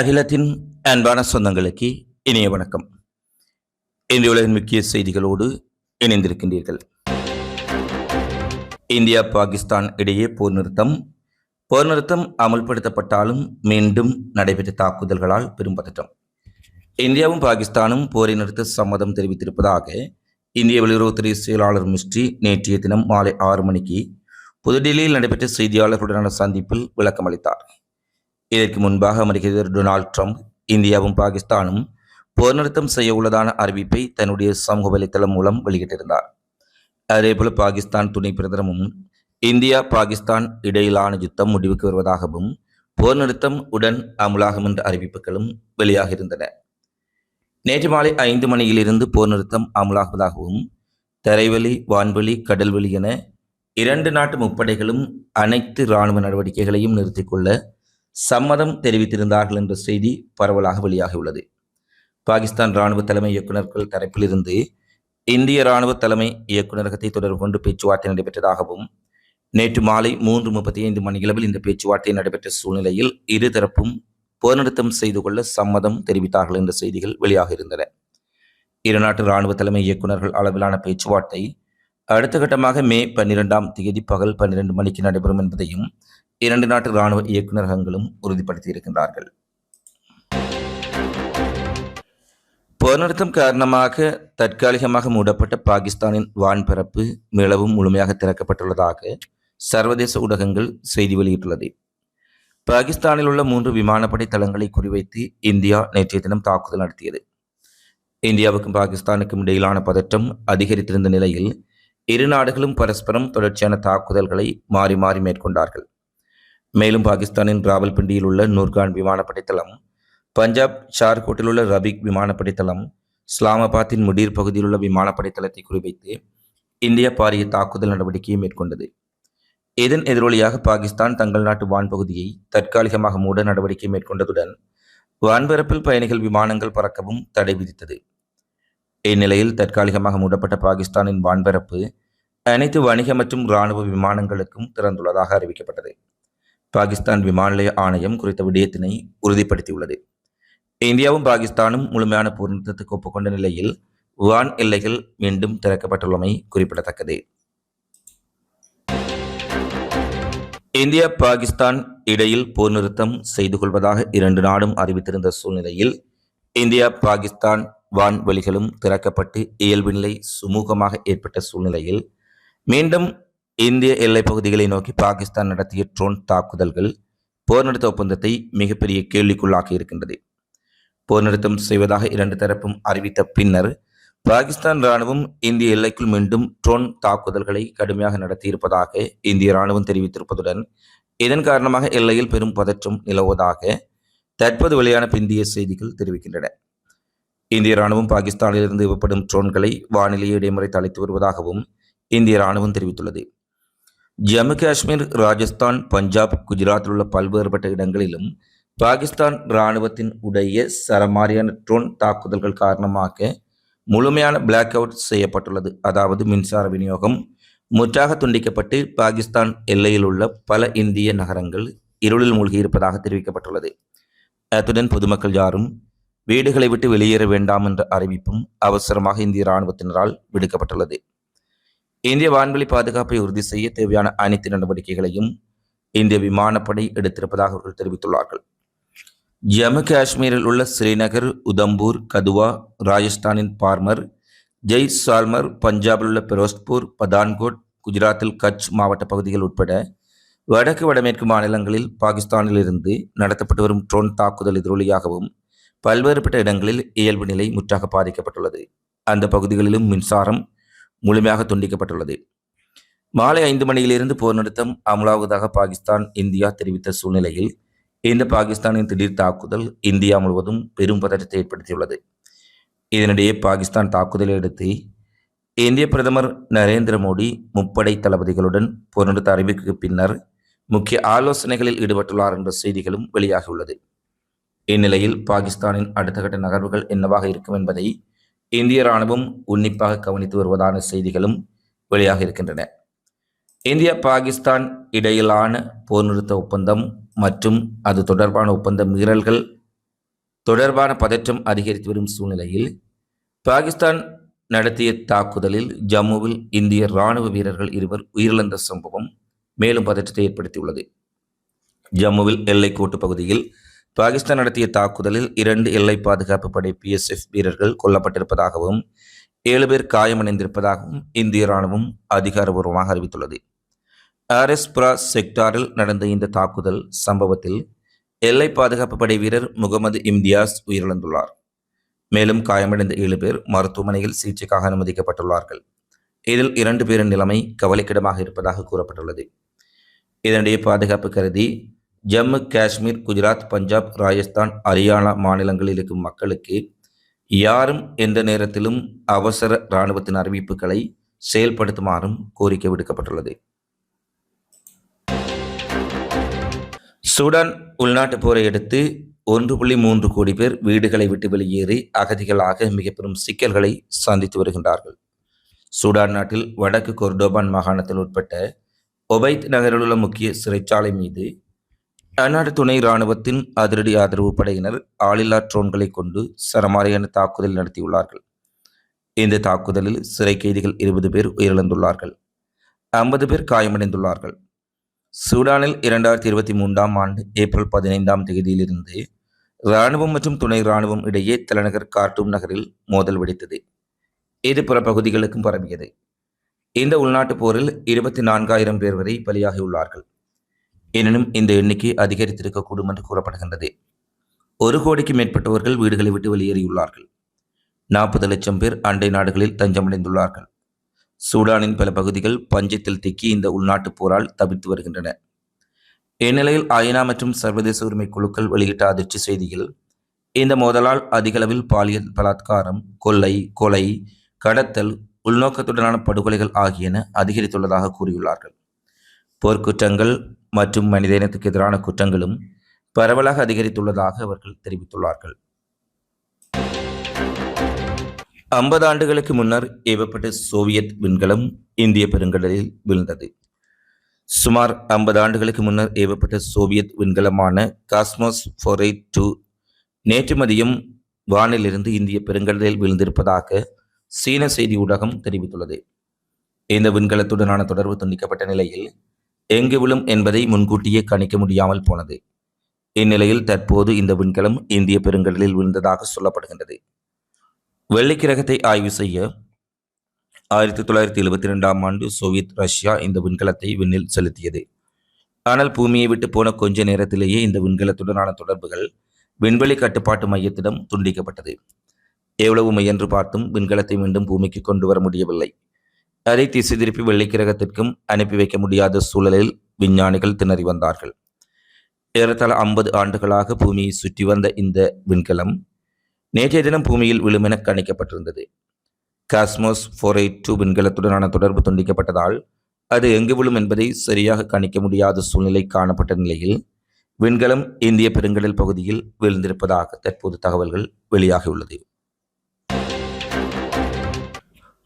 அகிலத்தின் அன்பான சொந்தங்களுக்கு இனிய வணக்கம். இன்றைய உலகின் முக்கிய செய்திகளோடு இணைந்திருக்கின்றீர்கள். இந்தியா பாகிஸ்தான் இடையே போர் நிறுத்தம். போர் நிறுத்தம் அமல்படுத்தப்பட்டாலும் மீண்டும் நடைபெற்ற தாக்குதல்களால் பெரும் பதற்றம். இந்தியாவும் பாகிஸ்தானும் போரை நிறுத்த சம்மதம் தெரிவித்திருப்பதாக இந்திய வெளியுறவுத்துறை செயலாளர் மிஸ்ட்ரி நேற்றைய தினம் மாலை ஆறு மணிக்கு புதுடில்லியில் நடைபெற்ற செய்தியாளர்களுடனான சந்திப்பில் விளக்கம் அளித்தார் இதற்கு முன்பாக அமெரிக்க டொனால்ட் ட்ரம்ப் இந்தியாவும் பாகிஸ்தானும் போர் நிறுத்தம் செய்ய உள்ளதான அறிவிப்பை தன்னுடைய சமூக வலைத்தளம் மூலம் வெளியிட்டிருந்தார். அதேபோல பாகிஸ்தான் துணை பிரதமரும் இந்தியா பாகிஸ்தான் இடையிலான யுத்தம் முடிவுக்கு வருவதாகவும் போர் நிறுத்தம் உடன் அமுலாகும் என்ற அறிவிப்புகளும் வெளியாகியிருந்தன. நேற்று மாலை ஐந்து மணியிலிருந்து போர் நிறுத்தம் அமுலாகுவதாகவும் தரைவழி வான்வெளி கடல்வெளி என இரண்டு நாட்டு முப்படைகளும் அனைத்து இராணுவ நடவடிக்கைகளையும் நிறுத்திக் கொள்ள சம்மதம் தெரிவித்திருந்தார்கள் என்ற செய்தி பரவலாக வெளியாகியுள்ளது. பாகிஸ்தான் இராணுவ தலைமை இயக்குநர்கள் தரப்பிலிருந்து இந்திய இராணுவ தலைமை இயக்குநரகத்தை தொடர்பு கொண்டு பேச்சுவார்த்தை நடைபெற்றதாகவும் நேற்று மாலை மூன்று முப்பத்தி ஐந்து மணியளவில் இந்த பேச்சுவார்த்தை நடைபெற்ற சூழ்நிலையில் இருதரப்பும் போர் நிறுத்தம் செய்து கொள்ள சம்மதம் தெரிவித்தார்கள் என்ற செய்திகள் வெளியாக இருந்தன. இரு நாட்டு இராணுவ தலைமை இயக்குநர்கள் அளவிலான பேச்சுவார்த்தை அடுத்த கட்டமாக மே பன்னிரெண்டாம் தேதி பகல் பன்னிரண்டு மணிக்கு நடைபெறும் என்பதையும் இரண்டு நாட்டு இராணுவ இயக்குநரகங்களும் உறுதிப்படுத்தியிருக்கின்றார்கள். போர்நிறுத்தம் காரணமாக தற்காலிகமாக மூடப்பட்ட பாகிஸ்தானின் வான்பரப்பு மிளவும் முழுமையாக திறக்கப்பட்டுள்ளதாக சர்வதேச ஊடகங்கள் செய்தி வெளியிட்டுள்ளது. பாகிஸ்தானில் உள்ள மூன்று விமானப்படை தளங்களை குறிவைத்து இந்தியா நேற்றைய தினம் தாக்குதல் நடத்தியது. இந்தியாவுக்கும் பாகிஸ்தானுக்கும் இடையிலான பதற்றம் அதிகரித்திருந்த நிலையில் இரு நாடுகளும் பரஸ்பரம் தொடர்ச்சியான தாக்குதல்களை மாறி மாறி மேற்கொண்டார்கள். மேலும் பாகிஸ்தானின் ராவல்பிண்டியில் உள்ள நூர்கான் விமானப்படை தளம் பஞ்சாப் ஷார்கோட்டில் உள்ள ரபிக் விமானப்படை தளம் இஸ்லாமாபாத்தின் முடீர் பகுதியில் உள்ள விமானப்படை தளத்தை குறிவைத்து இந்தியா பாரிய தாக்குதல் நடவடிக்கையை மேற்கொண்டது. இதன் எதிரொலியாக பாகிஸ்தான் தங்கள் நாட்டு வான்பகுதியை தற்காலிகமாக மூட நடவடிக்கை மேற்கொண்டதுடன் வான்பரப்பில் பயணிகள் விமானங்கள் பறக்கவும் தடை விதித்தது. இந்நிலையில் தற்காலிகமாக மூடப்பட்ட பாகிஸ்தானின் வான்பரப்பு அனைத்து வணிக மற்றும் இராணுவ விமானங்களுக்கும் திறந்துள்ளதாக அறிவிக்கப்பட்டது. பாகிஸ்தான் விமான நிலைய ஆணையம் குறித்த விடயத்தினை உறுதிப்படுத்தியுள்ளது. இந்தியாவும் பாகிஸ்தானும் முழுமையான போர் நிறுத்தத்துக்கு ஒப்புக்கொண்ட நிலையில் வான் எல்லைகள் மீண்டும் திறக்கப்பட்டுள்ளமை குறிப்பிடத்தக்கது. இந்தியா பாகிஸ்தான் இடையில் போர் நிறுத்தம் செய்து கொள்வதாக இரண்டு நாடும் அறிவித்திருந்த சூழ்நிலையில் இந்தியா பாகிஸ்தான் வான்வெளிகளும் திறக்கப்பட்டு இயல்பு நிலை சுமூகமாக ஏற்பட்ட சூழ்நிலையில் மீண்டும் இந்திய எல்லைப் பகுதிகளை நோக்கி பாகிஸ்தான் நடத்திய ட்ரோன் தாக்குதல்கள் போர் நிறுத்த ஒப்பந்தத்தை மிகப்பெரிய கேள்விக்குள்ளாக்கி இருக்கின்றது. போர் நிறுத்தம் செய்வதாக இரண்டு தரப்பும் அறிவித்த பின்னர் பாகிஸ்தான் ராணுவம் இந்திய எல்லைக்குள் மீண்டும் ட்ரோன் தாக்குதல்களை கடுமையாக நடத்தியிருப்பதாக இந்திய ராணுவம் தெரிவித்திருப்பதுடன் இதன் காரணமாக எல்லையில் பெரும் பதற்றம் நிலவுவதாக தற்போது வெளியான பிந்திய செய்திகள் தெரிவிக்கின்றன. இந்திய ராணுவம் பாகிஸ்தானிலிருந்து ஏவப்படும் ட்ரோன்களை வானிலையை இடைமுறை அழைத்து வருவதாகவும் இந்திய ராணுவம் தெரிவித்துள்ளது. ஜம்மு காஷ்மீர் ராஜஸ்தான் பஞ்சாப் குஜராத்தில் உள்ள பல்வேறுபட்ட இடங்களிலும் பாகிஸ்தான் இராணுவத்தின் உடைய சரமாரியான ட்ரோன் தாக்குதல்கள் காரணமாக முழுமையான பிளாக் அவுட் செய்யப்பட்டுள்ளது. அதாவது மின்சார விநியோகம் முற்றாக துண்டிக்கப்பட்டு பாகிஸ்தான் எல்லையில் உள்ள பல இந்திய நகரங்கள் இருளில் மூழ்கியிருப்பதாக தெரிவிக்கப்பட்டுள்ளது. அத்துடன் பொதுமக்கள் யாரும் வீடுகளை விட்டு வெளியேற வேண்டாம் என்ற அறிவிப்பும் அவசரமாக இந்திய இராணுவத்தினரால் விடுக்கப்பட்டுள்ளது. இந்திய வான்வெளி பாதுகாப்பை உறுதி செய்ய தேவையான அனைத்து நடவடிக்கைகளையும் இந்திய விமானப்படை எடுத்திருப்பதாக அவர்கள் தெரிவித்துள்ளார்கள். ஜம்மு காஷ்மீரில் உள்ள ஸ்ரீநகர் உதம்பூர் கதுவா ராஜஸ்தானின் பார்மர் ஜெய் சால்மர் பஞ்சாபில் உள்ள பெரோஸ்பூர் பதான்கோட் குஜராத்தில் கட்ச் மாவட்ட பகுதிகள் உட்பட வடக்கு வடமேற்கு மாநிலங்களில் பாகிஸ்தானிலிருந்து நடத்தப்பட்டு வரும் ட்ரோன் தாக்குதல் எதிரொலியாகவும் பல்வேறுபட்ட இடங்களில் இயல்பு நிலை முற்றாக பாதிக்கப்பட்டுள்ளது. அந்த பகுதிகளிலும் மின்சாரம் முழுமையாக துண்டிக்கப்பட்டுள்ளது. மாலை ஐந்து மணியிலிருந்து போர் நிறுத்தம் அமலாவதாக பாகிஸ்தான் இந்தியா தெரிவித்த சூழ்நிலையில் இந்த பாகிஸ்தானின் திடீர் தாக்குதல் இந்தியா முழுவதும் பெரும் பதற்றத்தை ஏற்படுத்தியுள்ளது. இதனிடையே பாகிஸ்தான் தாக்குதலை அடுத்து இந்திய பிரதமர் நரேந்திர மோடி முப்படை தளபதிகளுடன் போர் நிறுத்த அறிவிப்புக்கு பின்னர் முக்கிய ஆலோசனைகளில் ஈடுபட்டுள்ளார் என்ற செய்திகளும் வெளியாகியுள்ளது. இந்நிலையில் பாகிஸ்தானின் அடுத்த கட்ட நகர்வுகள் என்னவாக இருக்கும் என்பதை இந்திய ராணுவம் உன்னிப்பாக கவனித்து வருவதான செய்திகளும் வெளியாக இருக்கின்றன. இந்தியா பாகிஸ்தான் இடையிலான போர் நிறுத்த ஒப்பந்தம் மற்றும் அது தொடர்பான ஒப்பந்த மீறல்கள் தொடர்பான பதற்றம் அதிகரித்து வரும் சூழ்நிலையில் பாகிஸ்தான் நடத்திய தாக்குதலில் ஜம்முவில் இந்திய ராணுவ வீரர்கள் இருவர் உயிரிழந்த சம்பவம் மேலும் பதற்றத்தை ஏற்படுத்தியுள்ளது. ஜம்முவில் எல்லைக்கோட்டு பகுதியில் பாகிஸ்தான் நடத்திய தாக்குதலில் இரண்டு எல்லை பாதுகாப்பு படை பிஎஸ்எஃப் வீரர்கள் கொல்லப்பட்டிருப்பதாகவும் ஏழு பேர் காயமடைந்திருப்பதாகவும் இந்திய ராணுவம் அதிகாரபூர்வமாக அறிவித்துள்ளது. ஆர்எஸ்புரா செக்டாரில் நடந்த இந்த தாக்குதல் சம்பவத்தில் எல்லை பாதுகாப்பு படை வீரர் முகமது இம்தியாஸ் உயிரிழந்துள்ளார். மேலும் காயமடைந்த ஏழு பேர் மருத்துவமனையில் சிகிச்சைக்காக அனுமதிக்கப்பட்டுள்ளார்கள். இதில் இரண்டு பேரின் நிலைமை கவலைக்கிடமாக இருப்பதாக கூறப்பட்டுள்ளது. இதனிடையே பாதுகாப்பு கருதி ஜம்மு காஷ்மீர் குஜராத் பஞ்சாப் ராஜஸ்தான் ஹரியானா மாநிலங்களில் இருக்கும் மக்களுக்கு யாரும் எந்த நேரத்திலும் அவசர இராணுவத்தின் அறிவிப்புகளை செயல்படுத்துமாறும் கோரிக்கை விடுக்கப்பட்டுள்ளது. சூடான் உள்நாட்டு போரை அடுத்து ஒன்று புள்ளி மூன்று கோடி பேர் வீடுகளை விட்டு வெளியேறி அகதிகளாக மிக பெரும் சிக்கல்களை சந்தித்து வருகின்றார்கள். சூடான் நாட்டில் வடக்கு கொர்டோபான் மாகாணத்தில் உட்பட்ட ஒபைத் நகரில் உள்ள முக்கிய சிறைச்சாலை மீது அந்நாட்டு துணை இராணுவத்தின் அதிரடி ஆதரவு படையினர் ஆளில்லா ட்ரோன்களை கொண்டு சரமாரியான தாக்குதல் நடத்தியுள்ளார்கள். இந்த தாக்குதலில் சிறை கைதிகள் இருபது பேர் உயிரிழந்துள்ளார்கள். ஐம்பது பேர் காயமடைந்துள்ளார்கள். சூடானில் இரண்டாயிரத்தி இருபத்தி மூன்றாம் ஆண்டு ஏப்ரல் பதினைந்தாம் தேதியிலிருந்து இராணுவம் மற்றும் துணை இராணுவம் இடையே தலைநகர் கார்ட்டூம் நகரில் மோதல் வெடித்தது. இது பிற பகுதிகளுக்கும் பரவியது. இந்த உள்நாட்டுப் போரில் இருபத்தி நான்காயிரம் பேர் வரை பலியாகியுள்ளார்கள். எனினும் இந்த எண்ணிக்கை அதிகரித்திருக்கக்கூடும் என்று கூறப்படுகின்றது. ஒரு கோடிக்கு மேற்பட்டவர்கள் வீடுகளை விட்டு வெளியேறியுள்ளார்கள். நாற்பது லட்சம் பேர் அண்டை நாடுகளில் தஞ்சமடைந்துள்ளார்கள். சூடானின் பல பகுதிகள் பஞ்சத்தில் திக்கி இந்த உள்நாட்டுப் போரால் தவித்து வருகின்றன. இந்நிலையில் ஐநா மற்றும் சர்வதேச உரிமை குழுக்கள் வெளியிட்ட அதிர்ச்சி செய்தியில் இந்த மோதலால் அதிகளவில் பாலியல் பலாத்காரம் கொள்ளை கொலை கடத்தல் உள்நோக்கத்துடனான படுகொலைகள் ஆகியன அதிகரித்துள்ளதாக கூறியுள்ளார்கள். போர்க்குற்றங்கள் மற்றும் மனித இனத்துக்கு எதிரான குற்றங்களும் பரவலாக அதிகரித்துள்ளதாக அவர்கள் தெரிவித்துள்ளார்கள். ஐம்பது ஆண்டுகளுக்கு முன்னர் ஏவப்பட்ட சோவியத் விண்கலம் இந்திய பெருங்கடலில் விழுந்தது. சுமார் ஐம்பது ஆண்டுகளுக்கு முன்னர் ஏவப்பட்ட சோவியத் விண்கலமான காஸ்மோஸ் ஃபோரை டூ நேற்று மதியம் வானிலிருந்து இந்திய பெருங்கடலில் விழுந்திருப்பதாக சீன செய்தி ஊடகம் தெரிவித்துள்ளது. இந்த விண்கலத்துடனான தொடர்பு துண்டிக்கப்பட்ட நிலையில் எங்கு விழும் என்பதை முன்கூட்டியே கணிக்க முடியாமல் போனது. இந்நிலையில் தற்போது இந்த விண்கலம் இந்திய பெருங்கடலில் விழுந்ததாக சொல்லப்படுகின்றது. வெள்ளிக்கிரகத்தை ஆய்வு செய்ய ஆயிரத்தி தொள்ளாயிரத்தி எழுபத்தி ரெண்டாம் ஆண்டு சோவியத் ரஷ்யா இந்த விண்கலத்தை விண்ணில் செலுத்தியது. ஆனால் பூமியை விட்டு போன கொஞ்ச நேரத்திலேயே இந்த விண்கலத்துடனான தொடர்புகள் விண்வெளி கட்டுப்பாட்டு மையத்திடம் துண்டிக்கப்பட்டது. எவ்வளவு முயன்று பார்த்தும் விண்கலத்தை மீண்டும் பூமிக்கு கொண்டு வர முடியவில்லை. அதை திசை திருப்பி வெள்ளிக்கிரகத்திற்கும் அனுப்பி வைக்க முடியாத சூழலில் விஞ்ஞானிகள் திணறி வந்தார்கள். ஏறத்தாழ ஐம்பது ஆண்டுகளாக பூமியை சுற்றி வந்த இந்த விண்கலம் நேற்றைய தினம் பூமியில் விழுமென கணிக்கப்பட்டிருந்தது. காஸ்மோஸ் ஃபோர் எயிட் டூ விண்கலத்துடனான தொடர்பு துண்டிக்கப்பட்டதால் அது எங்கு விழும் என்பதை சரியாக கணிக்க முடியாத சூழ்நிலை காணப்பட்ட நிலையில் விண்கலம் இந்திய பெருங்கடல் பகுதியில் விழுந்திருப்பதாக தற்போது தகவல்கள் வெளியாகியுள்ளது.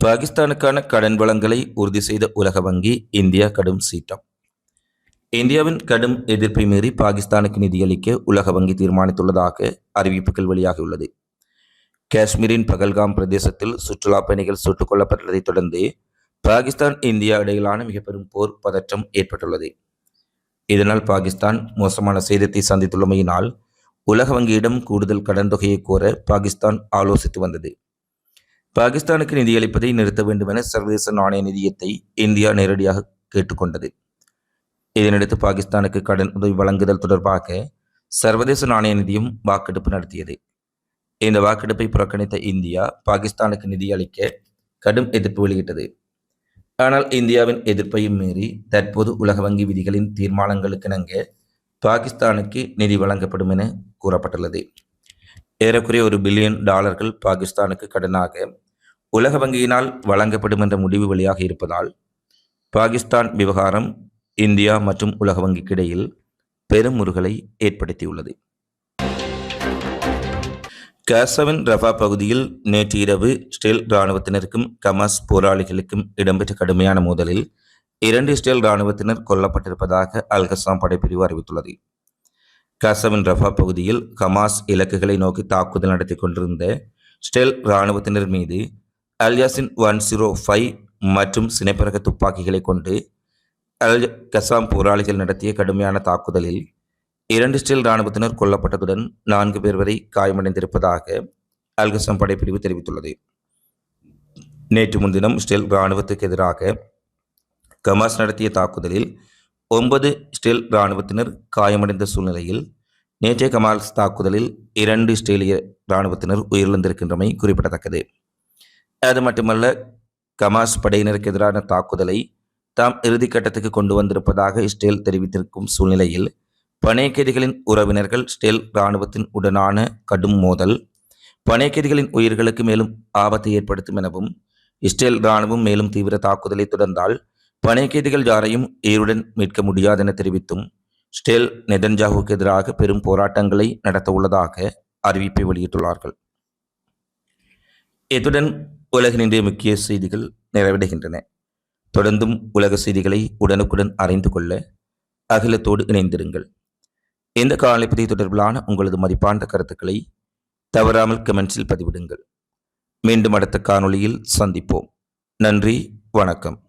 பாகிஸ்தானுக்கான கடன் வளங்களை உறுதி செய்த உலக வங்கி இந்தியா கடும் சீட்டம் இந்தியாவின் கடும் எதிர்ப்பை மீறி பாகிஸ்தானுக்கு நிதியளிக்க உலக வங்கி தீர்மானித்துள்ளதாக அறிவிப்புகள் வெளியாகியுள்ளது. காஷ்மீரின் பகல்காம் பிரதேசத்தில் சுற்றுலா பயணிகள் சுட்டுக் கொல்லப்பட்டதைத் தொடர்ந்து பாகிஸ்தான் இந்தியா இடையிலான மிக பெரும் போர் பதற்றம் ஏற்பட்டுள்ளது. இதனால் பாகிஸ்தான் மோசமான சேதத்தை சந்தித்துள்ளமையினால் உலக வங்கியிடம் கூடுதல் கடன் தொகையை கோர பாகிஸ்தான் ஆலோசித்து வந்தது. பாகிஸ்தானுக்கு நிதியளிப்பதை நிறுத்த வேண்டும் என சர்வதேச நாணய நிதியத்தை இந்தியா நேரடியாக கேட்டுக்கொண்டது. இதனையடுத்து பாகிஸ்தானுக்கு கடன் உதவி வழங்குதல் தொடர்பாக சர்வதேச நாணய நிதியம் வாக்கெடுப்பு நடத்தியது. இந்த வாக்கெடுப்பை புறக்கணித்த இந்தியா பாகிஸ்தானுக்கு நிதியளிக்க கடும் எதிர்ப்பு வெளியிட்டது. ஆனால் இந்தியாவின் எதிர்ப்பையும் மீறி தற்போது உலக வங்கி விதிகளின் தீர்மானங்களுக்கிணங்க பாகிஸ்தானுக்கு நிதி வழங்கப்படும் என கூறப்பட்டுள்ளது. ஏறக்குறைய ஒரு பில்லியன் டாலர்கள் பாகிஸ்தானுக்கு கடனாக உலக வங்கியினால் வழங்கப்படும் என்ற முடிவு வெளியாக இருப்பதால் பாகிஸ்தான் விவகாரம் இந்தியா மற்றும் உலக வங்கிக்கு இடையில் பெரும் முருகலை ஏற்படுத்தியுள்ளது. காசவின் ரஃபா பகுதியில் நேற்று இரவு இஸ்ரேல் இராணுவத்தினருக்கும் கமாஸ் போராளிகளுக்கும் இடம்பெற்ற கடுமையான மோதலில் இரண்டு இஸ்ரேல் இராணுவத்தினர் கொல்லப்பட்டிருப்பதாக அல்கசாம் படைப்பிரிவு அறிவித்துள்ளது. கசவின் ரஃபா பகுதியில் ஹமாஸ் இலக்குகளை நோக்கி தாக்குதல் நடத்தி கொண்டிருந்த ஸ்டெல் இராணுவத்தினர் மீது அல்யாசின் ஒன் ஜீரோ ஃபைவ் மற்றும் சினைப்பரக துப்பாக்கிகளை கொண்டு அல் கசாம் போராளிகள் நடத்திய கடுமையான தாக்குதலில் இரண்டு ஸ்டீல் இராணுவத்தினர் கொல்லப்பட்டதுடன் நான்கு பேர் வரை காயமடைந்திருப்பதாக அல்கசாம் படைப்பிரிவு தெரிவித்துள்ளது. நேற்று முன்தினம் ஸ்டெல் இராணுவத்துக்கு எதிராக கமாஸ் நடத்திய தாக்குதலில் ஒன்பது ஸ்டெல் இராணுவத்தினர் காயமடைந்த சூழ்நிலையில் நேற்றைய கமால்ஸ் தாக்குதலில் இரண்டு ஸ்டேலிய இராணுவத்தினர் உயிரிழந்திருக்கின்றமை குறிப்பிடத்தக்கது. அது மட்டுமல்ல கமாஸ் படையினருக்கு எதிரான தாக்குதலை தாம் இறுதிக்கட்டத்துக்கு கொண்டு வந்திருப்பதாக இஸ்ரேல் தெரிவித்திருக்கும் சூழ்நிலையில் பனையக்கைதிகளின் உறவினர்கள் ஸ்டேல் இராணுவத்தின் உடனான கடும் மோதல் பனையக்கைதிகளின் உயிர்களுக்கு மேலும் ஆபத்தை ஏற்படுத்தும் எனவும் இஸ்ரேல் இராணுவம் மேலும் தீவிர தாக்குதலை தொடர்ந்தால் பனைக்கைதிகள் யாரையும் ஏருடன் மீட்க முடியாது என தெரிவித்தும் ஸ்டேல் நெதன்ஜாவுக்கு எதிராக பெரும் போராட்டங்களை நடத்த உள்ளதாக அறிவிப்பை வெளியிட்டுள்ளார்கள். இத்துடன் உலகின் இன்றைய முக்கிய செய்திகள் நிறைவடைகின்றன. தொடர்ந்தும் உலக செய்திகளை உடனுக்குடன் அறிந்து கொள்ள அகிலத்தோடு இணைந்திருங்கள். இந்த காலைப்பதி தொடர்பிலான உங்களது மதிப்பாண்ட கருத்துக்களை தவறாமல் கமெண்ட்ஸில் பதிவிடுங்கள். மீண்டும் அடுத்த காணொளியில் சந்திப்போம். நன்றி வணக்கம்.